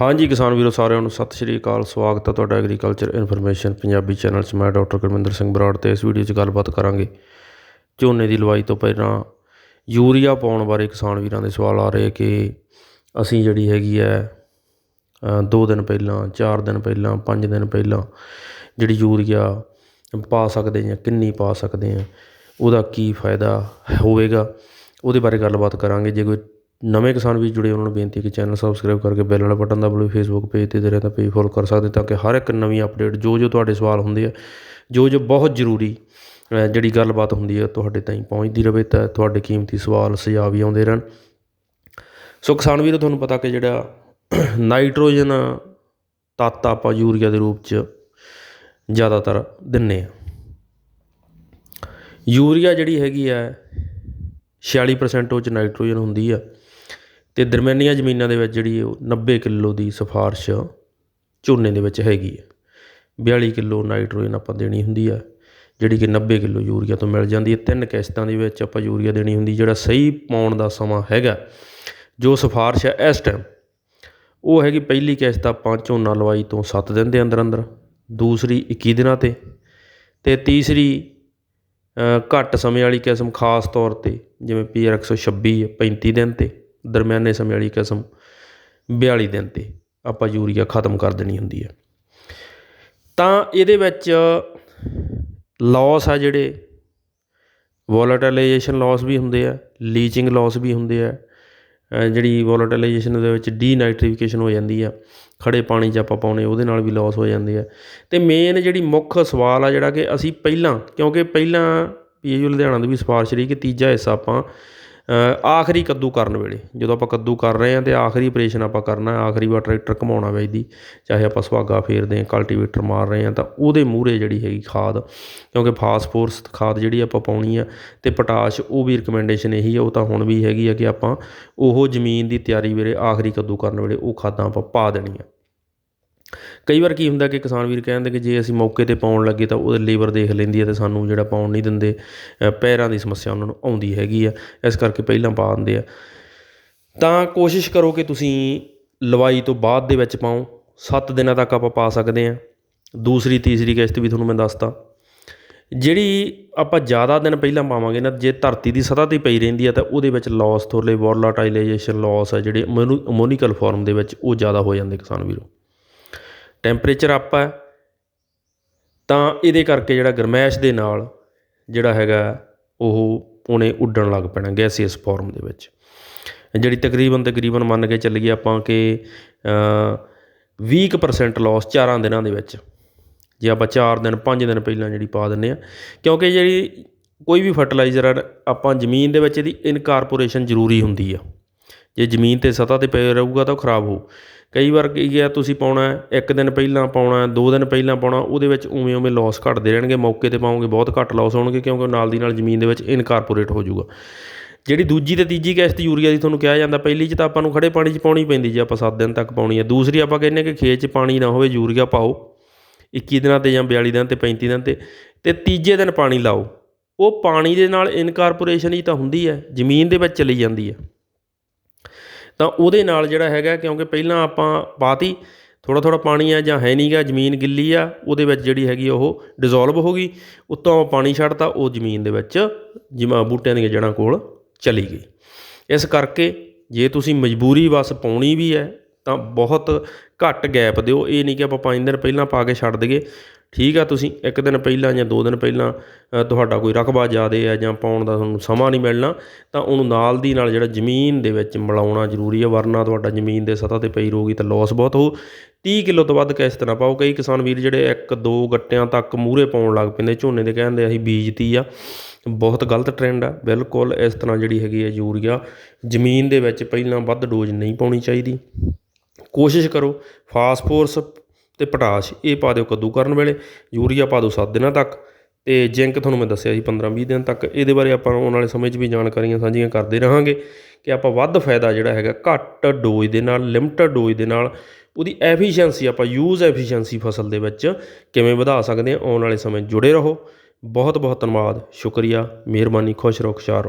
ਹਾਂਜੀ ਕਿਸਾਨ ਵੀਰੋ ਸਾਰਿਆਂ ਨੂੰ ਸਤਿ ਸ਼੍ਰੀ ਅਕਾਲ ਸਵਾਗਤ ਹੈ ਤੁਹਾਡਾ ਐਗਰੀਕਲਚਰ ਇਨਫੋਰਮੇਸ਼ਨ ਪੰਜਾਬੀ ਚੈਨਲ 'ਚ। ਮੈਂ ਡਾਕਟਰ ਗੁਰਮਿੰਦਰ ਸਿੰਘ ਬਰਾੜ ਤੇ ਇਸ ਵੀਡੀਓ 'ਚ ਗੱਲਬਾਤ ਕਰਾਂਗੇ। ਝੋਨੇ ਦੀ ਲਵਾਈ ਤੋਂ ਪਹਿਲਾਂ ਯੂਰੀਆ ਪਾਉਣ ਬਾਰੇ ਕਿਸਾਨ ਵੀਰਾਂ ਦੇ ਸਵਾਲ ਆ ਰਹੇ ਕਿ ਅਸੀਂ ਜਿਹੜੀ ਹੈਗੀ ਹੈ ਅ, ਦੋ ਦਿਨ ਪਹਿਲਾਂ ਚਾਰ ਦਿਨ ਪਹਿਲਾਂ ਪੰਜ ਦਿਨ ਪਹਿਲਾਂ ਜਿਹੜੀ ਯੂਰੀਆ ਪਾ ਸਕਦੇ ਹਾਂ ਕਿੰਨੀ ਪਾ ਸਕਦੇ ਹਾਂ ਉਹਦਾ ਕੀ ਫਾਇਦਾ ਹੋਵੇਗਾ ਉਹਦੇ ਬਾਰੇ ਗੱਲਬਾਤ ਕਰਾਂਗੇ। ਜੇ ਕੋਈ ਨਵੇਂ ਕਿਸਾਨ ਵੀ ਜੁੜੇ ਉਹਨਾਂ ਨੂੰ ਬੇਨਤੀ ਹੈ ਕਿ ਚੈਨਲ ਸਬਸਕ੍ਰਾਈਬ ਕਰਕੇ ਬੈਲ ਵਾਲਾ ਬਟਨ ਦਬਾਓ ਫੇਸਬੁੱਕ ਪੇਜ ਤੇ ਦੇ ਰਹੇ ਤਾਂ ਪੇਜ ਫੋਲੋ ਕਰ ਸਕਦੇ ਤਾਂ ਕਿ ਹਰ ਇੱਕ ਨਵੀਂ ਅਪਡੇਟ ਜੋ ਜੋ ਤੁਹਾਡੇ ਸਵਾਲ ਹੁੰਦੇ ਆ, ਜੋ ਜੋ ਬਹੁਤ ਜ਼ਰੂਰੀ ਜਿਹੜੀ ਗੱਲਬਾਤ ਹੁੰਦੀ ਹੈ ਤੁਹਾਡੇ ਤਾਈਂ ਪਹੁੰਚਦੀ ਰਹੇ ਤਾਂ ਤੁਹਾਡੇ ਕੀਮਤੀ ਸਵਾਲ ਸੁਝਾਅ ਵੀ ਆਉਂਦੇ ਰਹਿਣ। ਸੋ ਕਿਸਾਨ ਵੀਰੋ, ਤੁਹਾਨੂੰ ਪਤਾ ਕਿ ਜਿਹੜਾ ਨਾਈਟ੍ਰੋਜਨ ਤੱਤ ਆਪਾਂ ਯੂਰੀਆ ਦੇ ਰੂਪ 'ਚ ਜ਼ਿਆਦਾਤਰ ਦਿੰਨੇ ਆ। ਯੂਰੀਆ ਜਿਹੜੀ ਹੈਗੀ ਆ 46% ਉਹ 'ਚ ਨਾਈਟ੍ਰੋਜਨ ਹੁੰਦੀ ਆ। ਅਤੇ ਦਰਮਿਆਨੀਆਂ ਜ਼ਮੀਨਾਂ ਦੇ ਵਿੱਚ ਜਿਹੜੀ ਉਹ ਨੱਬੇ ਕਿੱਲੋ ਦੀ ਸਿਫਾਰਿਸ਼ ਝੋਨੇ ਦੇ ਵਿੱਚ ਹੈਗੀ ਹੈ। ਬਿਆਲੀ ਕਿੱਲੋ ਨਾਈਟ੍ਰੋਜਨ ਆਪਾਂ ਦੇਣੀ ਹੁੰਦੀ ਆ, ਜਿਹੜੀ ਕਿ ਨੱਬੇ ਕਿੱਲੋ ਯੂਰੀਆ ਤੋਂ ਮਿਲ ਜਾਂਦੀ ਹੈ। ਤਿੰਨ ਕਿਸ਼ਤਾਂ ਦੇ ਵਿੱਚ ਆਪਾਂ ਯੂਰੀਆ ਦੇਣੀ ਹੁੰਦੀ, ਜਿਹੜਾ ਸਹੀ ਪਾਉਣ ਦਾ ਸਮਾਂ ਹੈਗਾ। ਜੋ ਸਿਫਾਰਿਸ਼ ਹੈ ਇਸ ਟਾਈਮ ਉਹ ਹੈਗੀ ਪਹਿਲੀ ਕਿਸ਼ਤ ਆਪਾਂ ਝੋਨਾ ਲਵਾਈ ਤੋਂ 7 ਦਿਨ ਦੇ ਅੰਦਰ ਅੰਦਰ, ਦੂਸਰੀ 21 ਦਿਨਾਂ ਤੇ ਤੇ ਤੀਸਰੀ ਘੱਟ ਸਮੇਂ ਵਾਲੀ ਕਿਸਮ ਖਾਸ ਤੌਰ ਤੇ, ਜਿਵੇਂ ਪੀਆਰ 126 ਹੈ 35 ਦਿਨ ਤੇ। ਦਰਮਿਆਨੇ ਸਮੇਂ ਵਾਲੀ ਕਿਸਮ 42 ਦਿਨ ਤੇ ਆਪਾਂ ਯੂਰੀਆ ਖਤਮ ਕਰ ਦੇਣੀ ਹੁੰਦੀ ਹੈ ਤਾਂ ਇਹਦੇ ਵਿੱਚ ਲੋਸ ਆ ਜਿਹੜੇ ਵੋਲੇਟਾਈਲੇਸ਼ਨ ਲੋਸ ਵੀ ਹੁੰਦੇ ਆ ਲੀਚਿੰਗ ਲੋਸ ਵੀ ਹੁੰਦੇ ਆ ਜਿਹੜੀ ਵੋਲੇਟਾਈਲੇਸ਼ਨ ਦੇ ਵਿੱਚ ਡੀਨਾਈਟ੍ਰੀਫਿਕੇਸ਼ਨ ਹੋ ਜਾਂਦੀ ਆ ਖੜੇ ਪਾਣੀ 'ਚ ਆਪਾਂ ਪਾਉਣੇ, ਉਹਦੇ ਨਾਲ ਵੀ ਲਾਸ ਹੋ ਜਾਂਦੇ ਆ। ਤੇ ਮੇਨ ਜਿਹੜੀ ਮੁੱਖ ਸਵਾਲ ਆ ਜਿਹੜਾ ਕਿ ਅਸੀਂ ਪਹਿਲਾਂ, ਕਿਉਂਕਿ ਪਹਿਲਾਂ ਪੀਏਯੂ ਲੁਧਿਆਣਾ ਦੀ ਵੀ ਸਿਫਾਰਿਸ਼ ਰਹੀ ਕਿ ਤੀਜਾ ਹਿੱਸਾ ਆਪਾਂ ਆਖਰੀ ਕੱਦੂ ਕਰਨ ਵੇਲੇ, ਜਦੋਂ ਆਪਾਂ ਕੱਦੂ ਕਰ ਰਹੇ ਹਾਂ ਤੇ ਆਖਰੀ ਆਪਰੇਸ਼ਨ ਆਪਾਂ ਕਰਨਾ, ਆਖਰੀ ਵਾਰ ਟਰੈਕਟਰ ਘਮਾਉਣਾ ਇਹਦੀ, ਚਾਹੇ ਆਪਾਂ ਸੁਹਾਗਾ ਫੇਰਦੇ ਹਾਂ ਕਲਟੀਵੇਟਰ ਮਾਰ ਰਹੇ ਹਾਂ, ਤਾਂ ਉਹਦੇ ਮੂਹਰੇ ਜਿਹੜੀ ਹੈਗੀ ਖਾਦ, ਕਿਉਂਕਿ ਫਾਸਫੋਰਸ ਖਾਦ ਜਿਹੜੀ ਆਪਾਂ ਪਾਉਣੀ ਆ ਅਤੇ ਪੋਟਾਸ਼ ਉਹ ਵੀ ਰਿਕਮੈਂਡੇਸ਼ਨ ਇਹੀ ਆ, ਉਹ ਤਾਂ ਹੁਣ ਵੀ ਹੈਗੀ ਆ ਕਿ ਆਪਾਂ ਉਹ ਜ਼ਮੀਨ ਦੀ ਤਿਆਰੀ ਵੇਲੇ, ਆਖਰੀ ਕੱਦੂ ਕਰਨ ਵੇਲੇ ਉਹ ਖਾਦਾਂ ਆਪਾਂ ਪਾ ਦੇਣੀਆਂ। ਕਈ ਵਾਰ ਕੀ ਹੁੰਦਾ ਕਿ ਕਿਸਾਨ ਵੀਰ ਕਹਿੰਦੇ ਕਿ ਜੇ ਅਸੀਂ ਮੌਕੇ ਤੇ ਪਾਉਣ ਲੱਗੇ ਤਾਂ ਉਹਦੇ ਲੇਬਰ ਦੇਖ ਲੈਂਦੀ ਹੈ ਅਤੇ ਸਾਨੂੰ ਜਿਹੜਾ ਪਾਉਣ ਨਹੀਂ ਦਿੰਦੇ ਪੈਰਾਂ ਦੀ ਸਮੱਸਿਆ ਉਹਨਾਂ ਨੂੰ ਆਉਂਦੀ ਹੈਗੀ ਆ, ਇਸ ਕਰਕੇ ਪਹਿਲਾਂ ਪਾ ਦਿੰਦੇ ਆ। ਤਾਂ ਕੋਸ਼ਿਸ਼ ਕਰੋ ਕਿ ਤੁਸੀਂ ਲਵਾਈ ਤੋਂ ਬਾਅਦ ਦੇ ਵਿੱਚ ਪਾਓ 7 ਦਿਨਾਂ ਤੱਕ ਆਪਾਂ ਪਾ ਸਕਦੇ ਹਾਂ। ਦੂਸਰੀ, ਤੀਸਰੀ ਕਿਸ਼ਤ ਵੀ ਤੁਹਾਨੂੰ ਮੈਂ ਦੱਸਤਾ। ਜਿਹੜੀ ਆਪਾਂ ਜ਼ਿਆਦਾ ਦਿਨ ਪਹਿਲਾਂ ਪਾਵਾਂਗੇ ਨਾ, ਜੇ ਧਰਤੀ ਦੀ ਸਤਹ ਤੇ ਪਈ ਰਹਿੰਦੀ ਹੈ ਤਾਂ ਉਹਦੇ ਵਿੱਚ ਲਾਸ ਥੋਰਲੇ ਵੋਲਾਟਾਈਲੇਸ਼ਨ ਲਾਸ ਹੈ ਜਿਹੜੇ ਅਮੋਨੀਕਲ ਫਾਰਮ ਦੇ ਵਿੱਚ ਉਹ ਜ਼ਿਆਦਾ ਹੋ ਜਾਂਦੇ ਕਿਸਾਨ ਵੀਰੋ। ਟੈਂਪਰੇਚਰ ਅੱਪ ਹੈ ਤਾਂ ਇਹਦੇ ਕਰਕੇ ਜਿਹੜਾ ਗਰਮੈਸ਼ ਦੇ ਨਾਲ ਜਿਹੜਾ ਹੈਗਾ ਉਹ ਉਹਨੇ ਉੱਡਣ ਲੱਗ ਪੈਣਾ ਗੈਸੀਅਸ ਫਾਰਮ ਦੇ ਵਿੱਚ। ਜਿਹੜੀ ਤਕਰੀਬਨ ਤਕਰੀਬਨ ਮੰਨ ਕੇ ਚੱਲੀਏ ਆਪਾਂ ਕਿ ਅ, 20% ਲਾਸ ਚਾਰਾਂ ਦਿਨਾਂ ਦੇ ਵਿੱਚ। ਜੇ ਆਪਾਂ 4 ਦਿਨ 5 ਦਿਨ ਪਹਿਲਾਂ ਜਿਹੜੀ ਪਾ ਦਿੰਨੇ ਆ ਕਿਉਂਕਿ ਜਿਹੜੀ ਕੋਈ ਵੀ ਫਰਟੀਲਾਈਜ਼ਰ ਆ ਆਪਾਂ ਜ਼ਮੀਨ ਦੇ ਵਿੱਚ ਇਹਦੀ ਇਨਕਾਰਪੋਰੇਸ਼ਨ ਜ਼ਰੂਰੀ ਹੁੰਦੀ ਆ। ਜੇ ਜ਼ਮੀਨ ਤੇ ਸਤ੍ਹਾ ਤੇ ਪਿਆ ਰਹੂਗਾ ਤਾਂ ਉਹ ਖਰਾਬ ਹੋਊ ਕਈ ਵਾਰ ਕੀ ਹੈ ਤੁਸੀਂ ਪਾਉਣਾ ਇੱਕ ਦਿਨ ਪਹਿਲਾਂ ਪਾਉਣਾ ਦੋ ਦਿਨ ਪਹਿਲਾਂ ਪਾਉਣਾ ਉਹਦੇ ਵਿੱਚ ਉਵੇਂ ਉਵੇਂ ਲੋਸ ਘਟਦੇ ਰਹਿਣਗੇ, ਮੌਕੇ ਤੇ ਪਾਓਗੇ, ਬਹੁਤ ਘੱਟ ਲੋਸ ਹੋਣਗੇ, ਕਿਉਂਕਿ ਉਹ ਨਾਲ ਦੀ ਨਾਲ ਜ਼ਮੀਨ ਦੇ ਵਿੱਚ ਇਨਕਾਰਪੋਰੇਟ ਹੋ ਜਾਊਗਾ। ਜਿਹੜੀ ਦੂਜੀ ਤੇ ਤੀਜੀ ਕਿਸ਼ਤ ਯੂਰੀਆ ਦੀ ਤੁਹਾਨੂੰ ਕਿਹਾ ਜਾਂਦਾ, ਪਹਿਲੀ 'ਚ ਤਾਂ ਆਪਾਂ ਨੂੰ ਖੜੇ ਪਾਣੀ 'ਚ ਪਾਉਣੀ ਪੈਂਦੀ ਜੇ ਆਪਾਂ 7 ਦਿਨ ਤੱਕ ਪਾਉਣੀ ਹੈ। ਦੂਸਰੀ ਆਪਾਂ ਕਹਿੰਦੇ ਕਿ ਖੇਤ 'ਚ ਪਾਣੀ ਨਾ ਹੋਵੇ, ਯੂਰੀਆ ਪਾਓ 21 ਦਿਨਾਂ ਤੇ ਜਾਂ 42 ਦਿਨ ਤੇ 35 ਦਿਨ ਤੇ ਤੇ ਤੀਜੇ ਦਿਨ ਪਾਣੀ ਲਾਓ। ਉਹ ਪਾਣੀ ਦੇ ਨਾਲ ਇਨਕਾਰਪੋਰੇਸ਼ਨ ਹੀ ਤਾਂ ਹੁੰਦੀ ਹੈ, ਜ਼ਮੀਨ ਦੇ ਵਿੱਚ ਚਲੀ ਜਾਂਦੀ ਹੈ। ਤਾਂ ਉਹਦੇ ਨਾਲ ਜਿਹੜਾ ਹੈਗਾ, ਕਿਉਂਕਿ ਪਹਿਲਾਂ ਆਪਾਂ ਪਾਤੀ, ਥੋੜ੍ਹਾ ਥੋੜ੍ਹਾ ਪਾਣੀ ਆ ਜਾਂ ਹੈ ਨਹੀਂਗਾ ਜ਼ਮੀਨ ਗਿੱਲੀ ਆ, ਉਹਦੇ ਵਿੱਚ ਜਿਹੜੀ ਹੈਗੀ ਉਹ ਡਿਸੋਲਵ ਹੋ ਗਈ, ਉੱਤੋਂ ਪਾਣੀ ਛੱਡਤਾ, ਉਹ ਜ਼ਮੀਨ ਦੇ ਵਿੱਚ ਜਿਵੇਂ ਬੂਟਿਆਂ ਦੀਆਂ ਜੜ੍ਹਾਂ ਕੋਲ ਚਲੀ ਗਈ। ਇਸ ਕਰਕੇ ਜੇ ਤੁਸੀਂ ਮਜਬੂਰੀ ਬਸ ਪਾਉਣੀ ਵੀ ਹੈ ਤਾਂ ਬਹੁਤ ਘੱਟ ਗੈਪ ਦਿਓ। ਇਹ ਨਹੀਂ ਕਿ ਆਪਾਂ ਪੰਜ ਦਿਨ ਪਹਿਲਾਂ ਪਾ ਕੇ ਛੱਡ ਦਈਏ। ਠੀਕ ਆ ਤੁਸੀਂ, ਇੱਕ ਦਿਨ ਪਹਿਲਾਂ ਜਾਂ ਦੋ ਦਿਨ ਪਹਿਲਾਂ ਤੁਹਾਡਾ ਕੋਈ ਰਕਬਾ ਜ਼ਿਆਦਾ ਹੈ ਜਾਂ ਪਾਉਣ ਦਾ ਤੁਹਾਨੂੰ ਸਮਾਂ ਨਹੀਂ ਮਿਲਣਾ, ਤਾਂ ਉਹਨੂੰ ਨਾਲ ਦੀ ਨਾਲ ਜਿਹੜਾ ਜ਼ਮੀਨ ਦੇ ਵਿੱਚ ਮਿਲਾਉਣਾ ਜ਼ਰੂਰੀ ਹੈ ਵਰਨਾ ਤੁਹਾਡਾ ਜ਼ਮੀਨ ਦੇ ਸਤਹ ਤੇ ਪਈ ਰਹੂਗੀ ਤਾਂ ਲਾਸ ਬਹੁਤ ਹੋ 30 ਕਿਲੋ ਤੋਂ ਵੱਧ ਕਿਸ਼ਤ ਨਾ ਪਾਓ। ਕਈ ਕਿਸਾਨ ਵੀਰ ਜਿਹੜੇ ਇੱਕ ਦੋ ਗੱਟਿਆਂ ਤੱਕ ਮੂਹਰੇ ਪਾਉਣ ਲੱਗ ਪੈਂਦੇ, ਝੋਨੇ ਦੇ ਕਹਿੰਦੇ ਅਸੀਂ ਬੀਜਤੀ ਆ। ਬਹੁਤ ਗਲਤ ਟ੍ਰੈਂਡ ਆ। ਬਿਲਕੁਲ ਇਸ ਤਰ੍ਹਾਂ ਜਿਹੜੀ ਹੈਗੀ ਹੈ ਯੂਰੀਆ, ਜ਼ਮੀਨ ਦੇ ਵਿੱਚ ਪਹਿਲਾਂ ਵੱਧ ਡੋਜ਼ ਨਹੀਂ ਪਾਉਣੀ ਚਾਹੀਦੀ। ਕੋਸ਼ਿਸ਼ ਕਰੋ ਫਾਸਫੋਰਸ ਤੇ ਪੋਟਾਸ਼ ਇਹ ਪਾ ਦਿਓ ਕੱਦੂ ਕਰਨ ਵੇਲੇ, ਯੂਰੀਆ ਪਾ ਦਿਓ 7 ਦਿਨਾਂ ਤੱਕ, ਤੇ ਜ਼ਿੰਕ ਤੁਹਾਨੂੰ ਮੈਂ ਦੱਸਿਆ ਜੀ 15-20 ਦਿਨ ਤੱਕ, ਇਹਦੇ ਬਾਰੇ ਆਪਾਂ ਆਉਣ ਵਾਲੇ ਸਮੇਂ 'ਚ ਵੀ ਜਾਣਕਾਰੀਆਂ ਸਾਂਝੀਆਂ ਕਰਦੇ ਰਹਾਂਗੇ ਕਿ ਆਪਾਂ ਵੱਧ ਫਾਇਦਾ ਜਿਹੜਾ ਹੈਗਾ ਘੱਟ ਡੋਜ਼ ਦੇ ਨਾਲ ਲਿਮਟਡ ਡੋਜ਼ ਦੇ ਨਾਲ, ਉਹਦੀ ਐਫੀਸ਼ੀਐਂਸੀ ਆਪਾਂ ਯੂਜ਼ ਐਫੀਸ਼ੀਐਂਸੀ ਫਸਲ ਦੇ ਵਿੱਚ ਕਿਵੇਂ ਵਧਾ ਸਕਦੇ ਹਾਂ, ਆਉਣ ਵਾਲੇ ਸਮੇਂ ਜੁੜੇ ਰਹੋ। ਬਹੁਤ ਬਹੁਤ ਧੰਨਵਾਦ, ਸ਼ੁਕਰੀਆ, ਮਿਹਰਬਾਨੀ, ਖੁਸ਼ ਰਹੋ, ਖੁਸ਼ਹਾਲ ਰਹੋ।